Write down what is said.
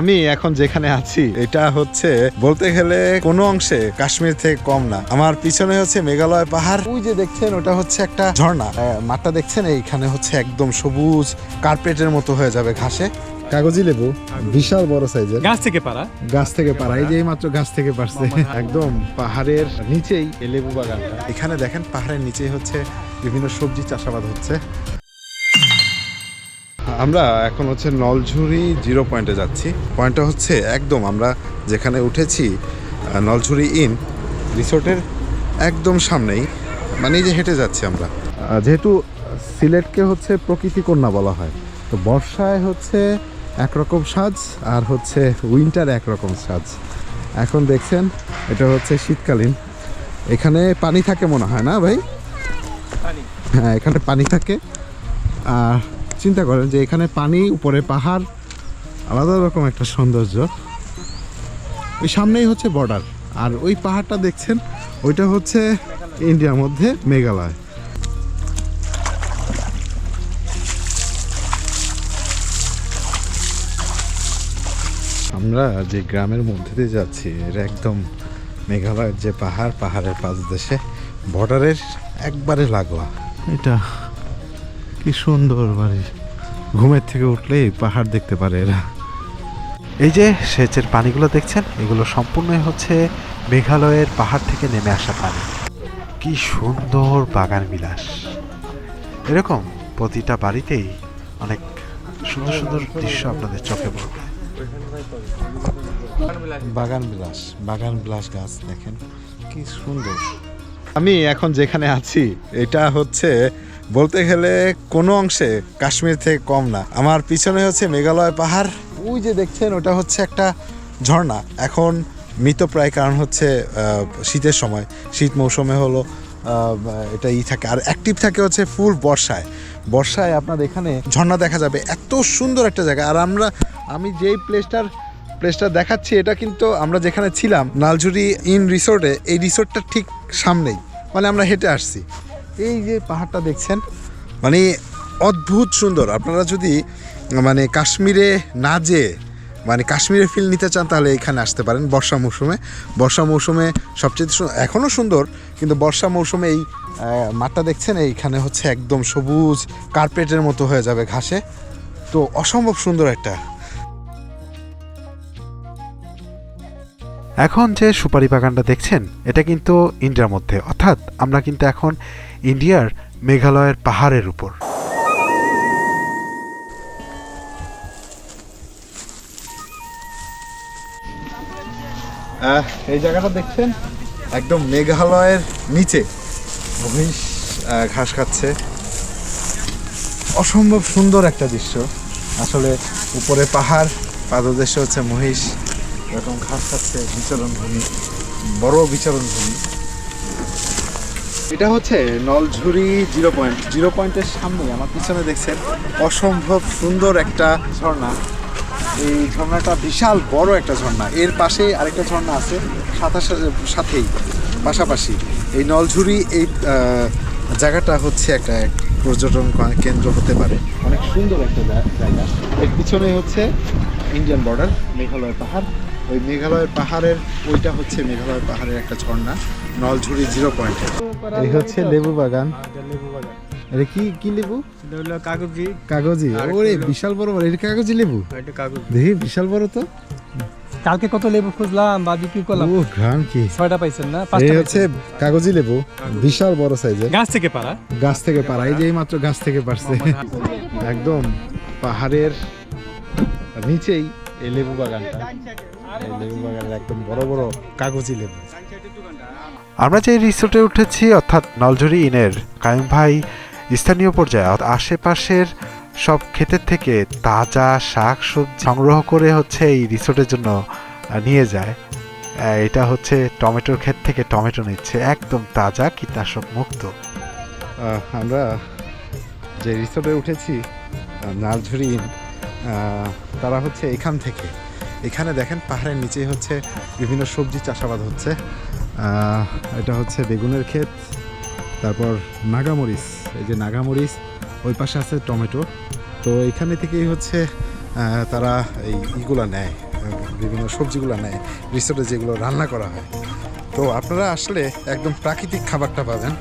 আমি এখন যেখানে আছি এটা হচ্ছে বলতে গেলে কোনো অংশে কাশ্মীর থেকে কম না। আমার পিছনে হচ্ছে মেঘালয় পাহাড়। ওই যে দেখছেন ওটা হচ্ছে একটা ঝর্ণা। মাঠটা দেখছেন? এইখানে হচ্ছে একদম সবুজ কার্পেটের মতো হয়ে যাবে ঘাসে। কাগজি লেবু বিশাল বড় সাইজের। গাছ থেকে পারা গাছ থেকে পারা এই যে মাত্র গাছ থেকে পারছে একদম পাহাড়ের নিচেই লেবু বাগানটা। এখানে দেখেন পাহাড়ের নিচেই হচ্ছে বিভিন্ন সবজি চাষাবাদ হচ্ছে। আমরা এখন হচ্ছে নলঝুরি জিরো পয়েন্টে যাচ্ছি। পয়েন্টটা হচ্ছে একদম আমরা যেখানে উঠেছি নলঝুরি ইন রিসোর্টের একদম সামনেই। মানে এই যে হেঁটে যাচ্ছি আমরা। যেহেতু সিলেটকে হচ্ছে প্রকৃতি কন্যা বলা হয় তো বর্ষায় হচ্ছে একরকম সাজ আর হচ্ছে উইন্টার একরকম সাজ। এখন দেখছেন এটা হচ্ছে শীতকালীন। এখানে পানি থাকে মনে হয় না ভাই? হ্যাঁ এখানে পানি থাকে। আর চিন্তা করেন যে এখানে পানি, উপরে পাহাড়, আলাদা রকম একটা সৌন্দর্য। ওই সামনেই হচ্ছে বর্ডার আর ওই পাহাড়টা দেখছেন, ওইটা হচ্ছে ইন্ডিয়ার মধ্যে মেঘালয়। আমরা যে গ্রামের মধ্যে দিয়ে যাচ্ছি এটা একদম মেঘালয়ের যে পাহাড়, পাহাড়ের পাশ দেশে বর্ডারের একবারে লাগোয়া। এটা কি সুন্দর বাড়ি। ঘুমের থেকে উঠলেই পাহাড় দেখতে পারে এরা। এই যে সেচের পানিগুলো দেখছেন এগুলো সম্পূর্ণই হচ্ছে মেঘালয়ের পাহাড় থেকে নেমে আসা পানি। কি সুন্দর বাগান বিলাস। এরকম প্রতিটা বাড়িতেই অনেক সুন্দর সুন্দর দৃশ্য আপনাদের চোখে পড়বে। বাগান বিলাস বাগান বিলাস গাছ দেখেন কি সুন্দর। আমি এখন যেখানে আছি এটা হচ্ছে বলতে গেলে কোনো অংশে কাশ্মীর থেকে কম না। আমার পিছনে হচ্ছে মেঘালয় পাহাড়। ওই যে দেখছেন, ওটা হচ্ছে একটা ঝর্ণা। এখন মৃতপ্রায় কারণ হচ্ছে শীতের সময়। শীত মৌসুমে হলো এটা ই থাকে। আর অ্যাক্টিভ থাকে হচ্ছে ফুল বর্ষায়। বর্ষায় আপনার এখানে ঝর্ণা দেখা যাবে। এত সুন্দর একটা জায়গা। আর আমরা, আমি যেই প্লেসটার প্লেসটা দেখাচ্ছি, এটা কিন্তু আমরা যেখানে ছিলাম, নালঝুরি ইন রিসোর্টে, এই রিসোর্টটার ঠিক সামনেই। মানে আমরা হেঁটে আসছি। এই যে পাহাড়টা দেখছেন মানে অদ্ভুত সুন্দর। আপনারা যদি মানে কাশ্মীরে না যেয়ে মানে কাশ্মীরে ফিল নিতে চান, তাহলে এখানে আসতে পারেন বর্ষা মৌসুমে। বর্ষা মৌসুমে সবচেয়ে এখনও সুন্দর, কিন্তু বর্ষা মৌসুমে এই মাঠটা দেখছেন, এইখানে হচ্ছে একদম সবুজ কার্পেটের মতো হয়ে যাবে ঘাসে। তো অসম্ভব সুন্দর একটা এখন যে সুপারি বাগানটা দেখছেন, এটা কিন্তু ইন্ডিয়ার মধ্যে। অর্থাৎ আমরা কিন্তু এখন ইন্ডিয়ার মেঘালয়ের পাহাড়ের উপর। এই জায়গাটা দেখছেন? একদম মেঘালয়ের নিচে। মহিষ ঘাস খাচ্ছে। অসম্ভব সুন্দর একটা দৃশ্য। আসলে উপরে পাহাড়, পাদদেশে হচ্ছে মহিষ। এরকম ঘাস খাচ্ছে বিচরণ ভূমি বড় বিচরণ ভূমি এটা হচ্ছে নলঝুরি জিরো পয়েন্ট। জিরো পয়েন্টের সামনে আমার পিছনে দেখছেন অসম্ভব সুন্দর একটা ঝর্ণা। এই ঝর্ণাটা বিশাল বড় একটা ঝর্ণা। এর পাশে আরেকটা ঝর্ণা আছে সাথে সাথেই, পাশাপাশি। এই নলঝুরি, এই জায়গাটা হচ্ছে একটা এক পর্যটন কেন্দ্র হতে পারে। অনেক সুন্দর একটা জায়গা। এর পিছনে হচ্ছে ইন্ডিয়ান বর্ডার, মেঘালয় পাহাড়। ওই মেঘালয়ের পাহাড়ের ওইটা হচ্ছে মেঘালয় পাহাড়ের একটা ঝর্ণা নলঝুরি জিরো পয়েন্টে এই হচ্ছে লেবু বাগান। এটা কি কি লেবু? এটা কাগজি। কাগজি। ওরে বিশাল বড় বড় এটা কাগজি লেবু? এটা কাগজ। দেখি বিশাল বড় তো। কালকে কত লেবু খুঁজলাম বা বিক্রি করলাম? ও কি? ছয়টা পাইছেন না? পাঁচটা হচ্ছে কাগজি লেবু বিশাল বড় সাইজের। গাছ থেকে পারা গাছ থেকে পারা এই যে এই মাত্র গাছ থেকে পারছে একদম পাহাড়ের নিচেই। এই লেবু বাগানটা। এই লেবু বাগানের একদম বড় বড় কাগজি লেবু। আমরা যে রিসোর্টে উঠেছি অর্থাৎ নলঝুরি ইনের কায়ুম ভাই স্থানীয় পর্যায়ে আশেপাশের সব ক্ষেতের থেকে তাজা শাক সবজি সংগ্রহ করে হচ্ছে এই রিসোর্টের জন্য নিয়ে যায়। এটা হচ্ছে টমেটোর ক্ষেত থেকে টমেটো নিচ্ছে একদম তাজা কীটনাশক মুক্ত। আমরা যে রিসোর্টে উঠেছি নালঝুরি ইন তারা হচ্ছে এখান থেকে। এখানে দেখেন পাহাড়ের নিচে হচ্ছে বিভিন্ন সবজি চাষাবাদ হচ্ছে। এটা হচ্ছে বেগুনের ক্ষেত, তারপর নাগামরিচ। এই যে নাগামরিচ, ওই পাশে আছে টমেটো। তো এখানে থেকেই হচ্ছে তারা এই ইগুলো নেয়, বিভিন্ন সবজিগুলো নেয় রিসোর্টে যেগুলো রান্না করা হয়। তো আপনারা আসলে একদম প্রাকৃতিক খাবারটা পাবেন।